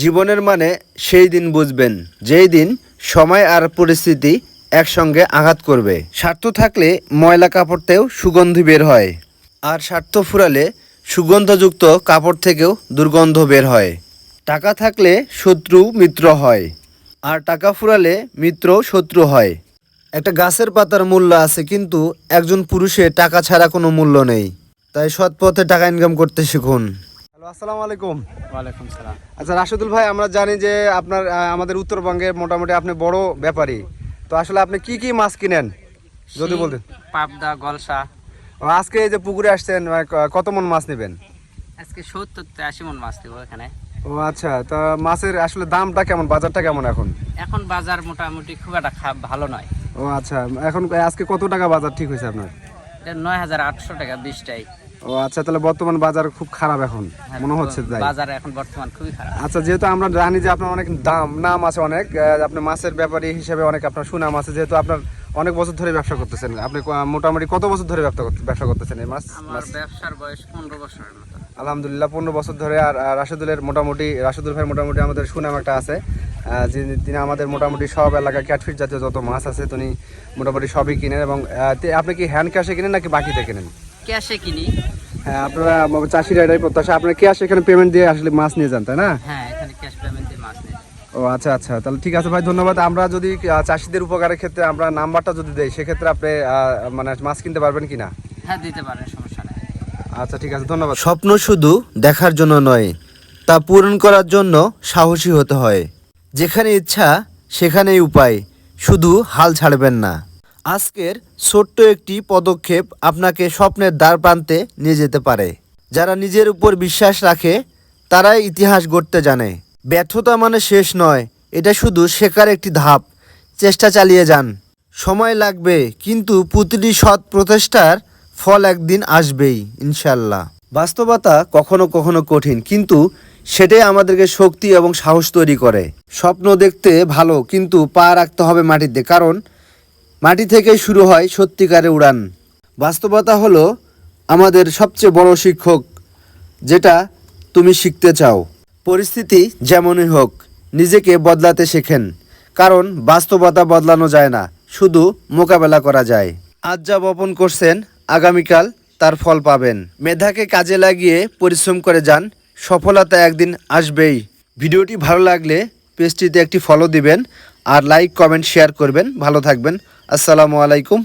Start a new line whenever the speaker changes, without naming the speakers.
জীবনের মানে সেই দিন বুঝবেন, যেই দিন সময় আর পরিস্থিতি একসঙ্গে আঘাত করবে। স্বার্থ থাকলে ময়লা কাপড়তেও সুগন্ধি বের হয়, আর স্বার্থ ফুরালে সুগন্ধযুক্ত কাপড় থেকেও দুর্গন্ধ বের হয়। টাকা থাকলে শত্রু মিত্র হয়, আর টাকা ফুরালে মিত্র শত্রু হয়। একটা গাছের পাতার মূল্য আছে, কিন্তু একজন পুরুষের টাকা ছাড়া কোনো মূল্য নেই, তাই সৎ পথে টাকা ইনকাম করতে শিখুন। হ্যালো, আসসালামু আলাইকুম।
ওয়ালাইকুম সালাম।
আচ্ছা রাশেদুল ভাই আমরা জানি যে আপনার আমাদের উত্তরবঙ্গে মোটামুটি আপনি বড় ব্যাপারী। তো আসলে আপনি কি কি মাছ কিনেন? যদি বলতেন।
পাবদা গলসা।
আজকে এই যে পুকুরে আসছেন কত মন মাছ নেবেন?
আজকে সত্তর আশি মন মাছ দেবো এখানে।
ও আচ্ছা তা মাছের আসলে দামটা কেমন? বাজারটা কেমন এখন?
এখন বাজার মোটামুটি খুব একটা ভালো নয়।
ও আচ্ছা এখন আজকে কত টাকা বাজার ঠিক হয়েছে আপনার?
নয় হাজার আটশো টাকা বিশটাই
ও আচ্ছা তাহলে বর্তমান বাজার খুব খারাপ এখন। মনে হচ্ছে তাই?
বাজার এখন বর্তমান খুবই খারাপ।
আচ্ছা যেহেতু আমরা জানি যে আপনার অনেক দাম নাম আছে অনেক আপনি মাছের ব্যাপারী হিসেবে অনেক আপনার সুনাম আছে যেহেতু আপনার অনেক বছর ধরে ব্যবসা করতেছেন। আপনি মোটামুটি কত বছর ধরে ব্যবসা করতে- ব্যবসা করতেছেন এই মাছ?
আমার ব্যবসার বয়স পনেরো বছরের মতো।
আলহামদুলিল্লাহ পনেরো বছর ধরে আর রাশেদুলের মোটামুটি রাশেদুল ভাই মোটামুটি আমাদের সুনাম একটা আছে। আহ, যিনি- তিনি আমাদের মোটামুটি সব এলাকায় ক্যাটফিট জাতীয় যত মাছ আছে তিনি মোটামুটি সবই কিনেন এবং আপনি কি হ্যান্ড ক্যাশে কিনেন নাকি বাকিতে কিনেন?
ক্যাশে কিনি।
হ্যাঁ আপনারা চাষিরা এটাই প্রত্যাশা। আপনার ক্যাশ এখানে পেমেন্ট দিয়ে আসলে মাছ নিয়ে যান তাই না?
হ্যাঁ এখানে ক্যাশ পেমেন্ট দিয়ে মাছ
ও আচ্ছা আচ্ছা। তাহলে ঠিক আছে ভাই ধন্যবাদ। আমরা যদি চাষিদের উপকারের ক্ষেত্রে আমরা নাম্বারটা যদি দেই সেক্ষেত্রে আপনি মানে মাছ কিনতে পারবেন কি না
হ্যাঁ দিতে পারেন সমস্যা নেই।
আচ্ছা ঠিক আছে ধন্যবাদ। স্বপ্ন শুধু দেখার জন্য নয় তা পূরণ করার জন্য সাহসী হতে হয়। যেখানে ইচ্ছা সেখানেই উপায়। শুধু হাল ছাড়বেন না। আজকের ছোট্ট একটি পদক্ষেপ আপনাকে স্বপ্নের দ্বার প্রান্তে নিয়ে যেতে পারে। যারা নিজের উপর বিশ্বাস রাখে, তারাই ইতিহাস গড়তে জানে। ব্যর্থতা মানে শেষ নয়, এটা শুধু শেখার একটি ধাপ। চেষ্টা চালিয়ে যান। সময় লাগবে, কিন্তু প্রতিটি সৎ প্রচেষ্টার ফল একদিন আসবেই ইনশাল্লাহ বাস্তবতা কখনো কখনো কঠিন, কিন্তু সেটাই আমাদেরকে শক্তি এবং সাহস তৈরি করে। স্বপ্ন দেখতে ভালো, কিন্তু পা রাখতে হবে মাটিতে, কারণ মাটি থেকেই শুরু হয় সত্যিকারের উড়ান। বাস্তবতা হলো, আমাদের সবচেয়ে বড় শিক্ষক, যেটা তুমি শিখতে চাও। পরিস্থিতি যেমনই হোক, নিজেকে বদলাতে শেখেন, কারণ বাস্তবতা বদলানো যায় না, শুধু মোকাবেলা করা যায়। আজ যা বপন করছেন, আগামীকাল তার ফল পাবেন। মেধাকে কাজে লাগিয়ে পরিশ্রম করে যান, সফলতা একদিন আসবেই। ভিডিওটি ভালো লাগলে পেজটিতে একটি ফলো দিবেন, আর লাইক কমেন্ট শেয়ার করবেন। ভালো থাকবেন। আসসালামু আলাইকুম।